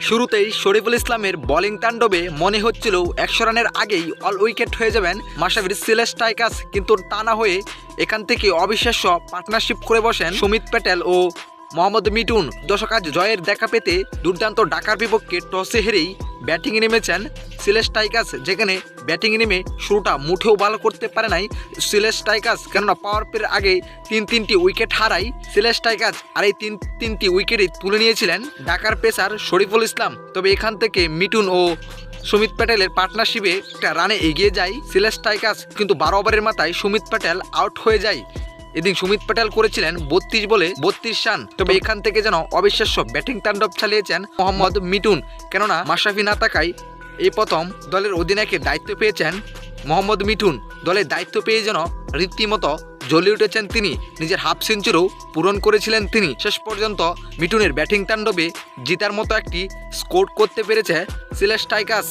শুরুতেই শরীফুল ইসলামের বলিং তাণ্ডবে মনে হচ্ছিল একশো রানের আগেই অল উইকেট হয়ে যাবেন মাসাবির সিলেস টাইকাস কিন্তু তা না হয়ে এখান থেকে অবিশ্বাস্য পার্টনারশিপ করে বসেন সুমিত প্যাটেল ও মোহাম্মদ মিটুন দশকাজ জয়ের দেখা পেতে দুর্দান্ত ডাকার বিপক্ষে টসে হেরেই ব্যাটিংয়ে নেমেছেন সিলেস টাইকাস যেখানে ব্যাটিংয়ে নেমে শুরুটা মুঠেও ভালো করতে পারে নাই সিলেস টাইকাস কেননা পাওয়ার প্লের আগে তিন তিনটি উইকেট হারাই সিলেস টাইকাস আর এই তিন তিনটি উইকেটই তুলে নিয়েছিলেন ঢাকার পেসার শরীফুল ইসলাম। তবে এখান থেকে মিটুন ও সুমিত প্যাটেলের পার্টনারশিপে একটা রানে এগিয়ে যায় সিলেস টাইকাস কিন্তু বারো ওভারের মাথায় সুমিত প্যাটেল আউট হয়ে যায়। এদিন সুমিত প্যাটেল করেছিলেন বত্রিশ বলে বত্রিশ রান। তবে এখান থেকে যেন অবিশ্বাস্য ব্যাটিং তাণ্ডব চালিয়েছেন মোহাম্মদ মিটুন কেননা মাশরাফি না থাকায় এই প্রথম দলের অধিনায়কের দায়িত্ব পেয়েছেন মোহাম্মদ মিঠুন। দলের দায়িত্ব পেয়ে যেন রীতিমতো জ্বলে উঠেছেন তিনি। নিজের হাফ সেঞ্চুরিও পূরণ করেছিলেন তিনি। শেষ পর্যন্ত মিঠুনের ব্যাটিং তাণ্ডবে জিতার মতো একটি স্কোর করতে পেরেছে সিলেস টাইকাস